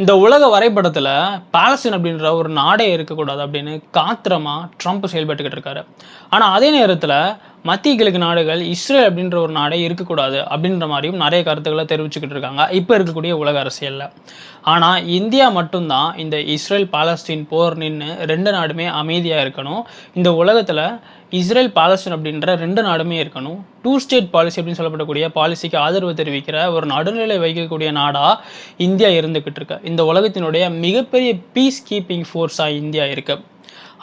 இந்த உலக வரைபடத்தில் பாலஸ்தீன் அப்படின்ற ஒரு நாடே இருக்கக்கூடாது அப்படின்னு காத்திரமாக ட்ரம்ப் செயல்பட்டுக்கிட்டு இருக்காரு. ஆனால் அதே நேரத்தில் மத்திய கிழக்கு நாடுகள் இஸ்ரேல் அப்படின்ற ஒரு நாடே இருக்கக்கூடாது அப்படின்ற மாதிரியும் நிறைய கருத்துக்களை தெரிவிச்சுக்கிட்டு இருக்காங்க. இப்போ இருக்கக்கூடிய உலக அரசியலில். ஆனால் இந்தியா மட்டும்தான் இந்த இஸ்ரேல் பாலஸ்தீன் போர் நின்று ரெண்டு நாடுமே அமைதியாக இருக்கணும். இந்த உலகத்தில் இஸ்ரேல் பாலஸ்தீன் அப்படின்ற ரெண்டு நாடுமே இருக்கணும். டூ ஸ்டேட் பாலிசி அப்படின்னு சொல்லப்படக்கூடிய பாலிசிக்கு ஆதரவு தெரிவிக்கிற ஒரு நடுநிலை வகிக்கக்கூடிய நாடாக இந்தியா இருந்துக்கிட்டு இருக்கு. இந்த உலகத்தினுடைய மிகப்பெரிய பீஸ் கீப்பிங் ஃபோர்ஸாக இந்தியா இருக்குது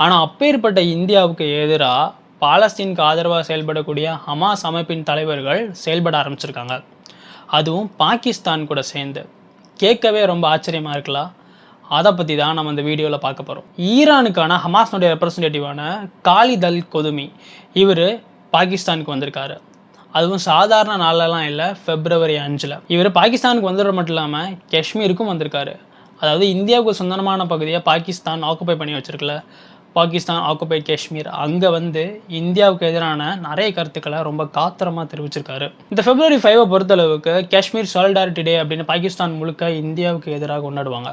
ஆனால் அப்பேற்பட்ட இந்தியாவுக்கு எதிராக பாலஸ்தீனுக்கு ஆதரவாக செயல்படக்கூடிய ஹமாஸ் அமைப்பின் தலைவர்கள் செயல்பட ஆரம்பிச்சிருக்காங்க. அதுவும் பாகிஸ்தான் கூட சேர்ந்து. கேட்கவே ரொம்ப ஆச்சரியமாக இருக்கலாம் அதை பற்றி தான் நம்ம இந்த வீடியோவில் பார்க்க போகிறோம் ஈரானுக்கான ஹமாஸ்னுடைய ரெப்ரசன்டேட்டிவான காலித் அல் கொதுமி இவர் பாகிஸ்தானுக்கு வந்திருக்காரு. அதுவும் சாதாரண நாளெல்லாம் இல்லை ஃபெப்ரவரி அஞ்சில். இவர் பாகிஸ்தானுக்கு வந்துடுறது மட்டும் இல்லாமல் காஷ்மீருக்கும் வந்திருக்காரு. அதாவது இந்தியாவுக்கு சொந்தமான பகுதியை பாகிஸ்தான் ஆக்குப்பை பண்ணி வச்சிருக்கல பாகிஸ்தான் ஆக்குபைட் காஷ்மீர் அங்கே வந்து இந்தியாவுக்கு எதிரான நிறைய கருத்துக்களை ரொம்ப காத்திரமாக தெரிவிச்சிருக்காரு. இந்த பிப்ரவரி ஃபைவை பொறுத்தளவுக்கு காஷ்மீர் சாலிடாரிட்டி டே அப்படின்னு பாகிஸ்தான் முழுக்க இந்தியாவுக்கு எதிராக கொண்டாடுவாங்க.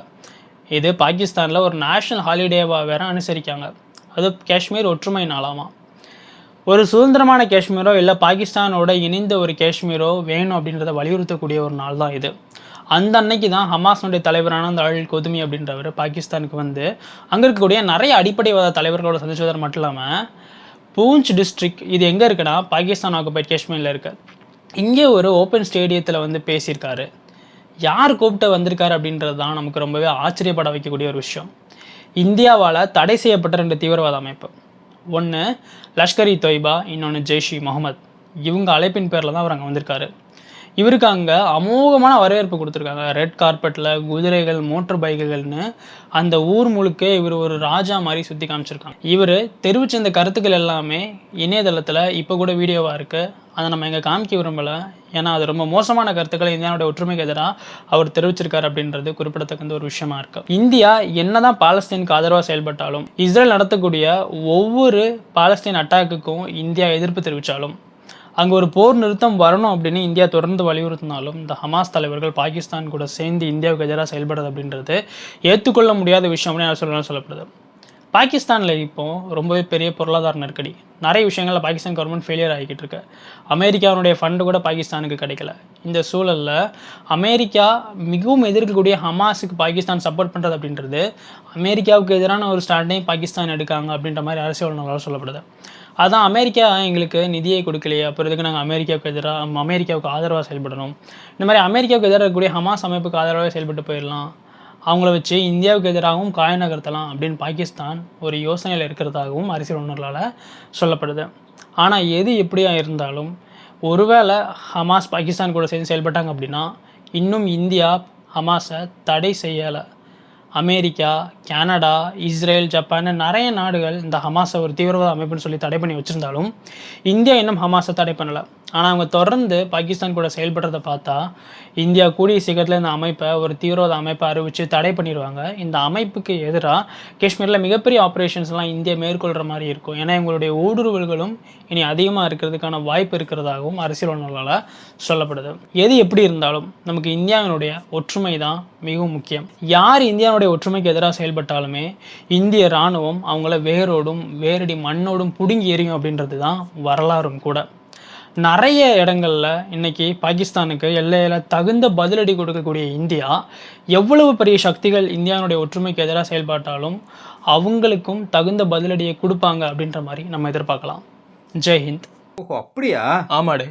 இது பாகிஸ்தானில் ஒரு நேஷனல் ஹாலிடேவாக வேற அனுசரிக்காங்க. அது காஷ்மீர் ஒற்றுமை நாளாமா. ஒரு சுதந்திரமான காஷ்மீரோ இல்லை பாகிஸ்தானோட இணைந்த ஒரு காஷ்மீரோ வேணும் அப்படின்றத வலியுறுத்தக்கூடிய ஒரு நாள் தான் இது. அந்த அன்னைக்கு தான் ஹமாஸனுடைய தலைவரான அந்த அல் கொதுமி அப்படின்றவர் பாகிஸ்தானுக்கு வந்து அங்கே இருக்கக்கூடிய நிறைய அடிப்படைவாத தலைவர்களோட சந்திச்சதர் மட்டும் இல்லாமல் பூஞ்ச் டிஸ்ட்ரிக்ட் இது எங்கே இருக்குன்னா பாகிஸ்தான் ஆக்குபைட் காஷ்மீரில் இருக்கு. இங்கே ஒரு ஓப்பன் ஸ்டேடியத்தில் வந்து பேசியிருக்காரு. யார் கூப்பிட்டு வந்திருக்காரு அப்படின்றது தான் நமக்கு ரொம்பவே ஆச்சரியப்பட வைக்கக்கூடிய ஒரு விஷயம். இந்தியாவால் தடை செய்யப்பட்ட ரெண்டு தீவிரவாத அமைப்பு. ஒன்று லஷ்கர் இ தொய்பா இன்னொன்று ஜெய்ஷி முகமது இவங்க அழைப்பின் பேரில் தான் அவர் அங்கே வந்திருக்காரு. இவருக்கு அங்கே அமோகமான வரவேற்பு கொடுத்துருக்காங்க. ரெட் கார்பெட்டில் குதிரைகள் மோட்டர் பைக்குகள்னு அந்த ஊர் முழுக்க இவர் ஒரு ராஜா மாதிரி சுற்றி காமிச்சிருக்காங்க. இவர் தெரிவிச்ச இந்த கருத்துக்கள் எல்லாமே இணையதளத்தில் இப்போ கூட வீடியோவாக இருக்குது அதை நம்ம இங்கே காமிக்க விரும்பலை. ஏன்னா அது ரொம்ப மோசமான கருத்துக்களை இந்தியாவோட ஒற்றுமைக்கு எதிராக அவர் தெரிவிச்சிருக்காரு அப்படின்றது குறிப்பிடத்தக்க ஒரு விஷயமா இருக்கு. இந்தியா என்னதான் பாலஸ்தீனுக்கு ஆதரவாக செயல்பட்டாலும் இஸ்ரேல் நடத்தக்கூடிய ஒவ்வொரு பாலஸ்தீன் அட்டாக்குக்கும் இந்தியா எதிர்ப்பு தெரிவித்தாலும் அங்கே ஒரு போர் நிறுத்தம் வரணும் அப்படின்னு இந்தியா தொடர்ந்து வலியுறுத்தினாலும் இந்த ஹமாஸ் தலைவர்கள் பாகிஸ்தான் கூட சேர்ந்து இந்தியாவுக்கு எதிராக செயல்படுறது அப்படின்றது ஏற்றுக்கொள்ள முடியாத விஷயம் அப்படின்னு சொல்லலாம் சொல்லப்படுது. பாகிஸ்தானில் இப்போது ரொம்பவே பெரிய பொருளாதார நெருக்கடி. நிறைய விஷயங்களில் பாகிஸ்தான் கவர்மெண்ட் ஃபெயிலியர் ஆகிக்கிட்டு இருக்கு. அமெரிக்காவுடைய ஃபண்டு கூட பாகிஸ்தானுக்கு கிடைக்கல. இந்த சூழலில் அமெரிக்கா மிகவும் எதிர்க்கக்கூடிய ஹமாஸுக்கு பாகிஸ்தான் சப்போர்ட் பண்ணுறது அப்படின்றது அமெரிக்காவுக்கு எதிரான ஒரு ஸ்டாண்டையும் பாகிஸ்தான் எடுக்காங்க அப்படின்ற மாதிரி அரசியல் சொல்லப்படுது. அதான் அமெரிக்கா எங்களுக்கு நிதியை கொடுக்கலையே அப்புறம் இதுக்கு நாங்கள் அமெரிக்காவுக்கு எதிராக அமெரிக்காவுக்கு ஆதரவாக செயல்படணும்? இந்த மாதிரி அமெரிக்காவுக்கு எதிராக இருக்கக்கூடிய ஹமாஸ் அமைப்புக்கு ஆதரவாக செயல்பட்டு போயிடலாம். அவங்கள வச்சு இந்தியாவுக்கு எதிராகவும் காய நகர்த்தலாம் அப்படின்னு பாகிஸ்தான் ஒரு யோசனையில் இருக்கிறதாகவும் அரசியல் உணர்வால் சொல்லப்படுது. ஆனால் எது எப்படியா இருந்தாலும் ஒருவேளை ஹமாஸ் பாகிஸ்தான் கூட சேர்ந்து செயல்பட்டாங்க அப்படின்னா இன்னும் இந்தியா ஹமாஸை தடை செய்யலை. அமெரிக்கா கனடா இஸ்ரேல் ஜப்பான் நிறைய நாடுகள் இந்த ஹமாஸை ஒரு தீவிரவாத அமைப்புன்னு சொல்லி தடை பண்ணி வச்சுருந்தாலும் இந்தியா இன்னும் ஹமாஸை தடை பண்ணலை. ஆனால் அவங்க தொடர்ந்து பாகிஸ்தான் கூட செயல்படுறத பார்த்தா இந்தியா கூடிய சீக்கிரத்தில் இந்த அமைப்பை ஒரு தீவிரவாத அமைப்பை அறிவித்து தடை பண்ணிடுவாங்க. இந்த அமைப்புக்கு எதிராக காஷ்மீரில் மிகப்பெரிய ஆப்ரேஷன்ஸ்லாம் இந்தியா மேற்கொள்கிற மாதிரி இருக்கும். ஏன்னா எங்களுடைய ஊடுருவல்களும் இனி அதிகமாக இருக்கிறதுக்கான வாய்ப்பு இருக்கிறதாகவும் அரசியல் சொல்லப்படுது. எது எப்படி இருந்தாலும் நமக்கு இந்தியாவினுடைய ஒற்றுமை தான் மிகவும் முக்கியம். யார் இந்தியாவுடைய ஒற்றுமைக்கு எதிராக செயல்பட்டாலுமே இந்திய இராணுவம் அவங்கள வேரோடும் வேரடி மண்ணோடும் பிடுங்கி எறியும் அப்படின்றது தான் வரலாறும் கூட. நிறைய இடங்களில் இன்னைக்கு பாகிஸ்தானுக்கு எல்லையில் தகுந்த பதிலடி கொடுக்கக்கூடிய இந்தியா எவ்வளவு பெரிய சக்திகள் இந்தியாவுடைய ஒற்றுமைக்கு எதிராக செயல்பட்டாலும் அவங்களுக்கும் தகுந்த பதிலடியை கொடுப்பாங்க அப்படின்ற மாதிரி நம்ம எதிர்பார்க்கலாம். ஜெய்ஹிந்த் ஓஹோ அப்படியா? ஆமாடே.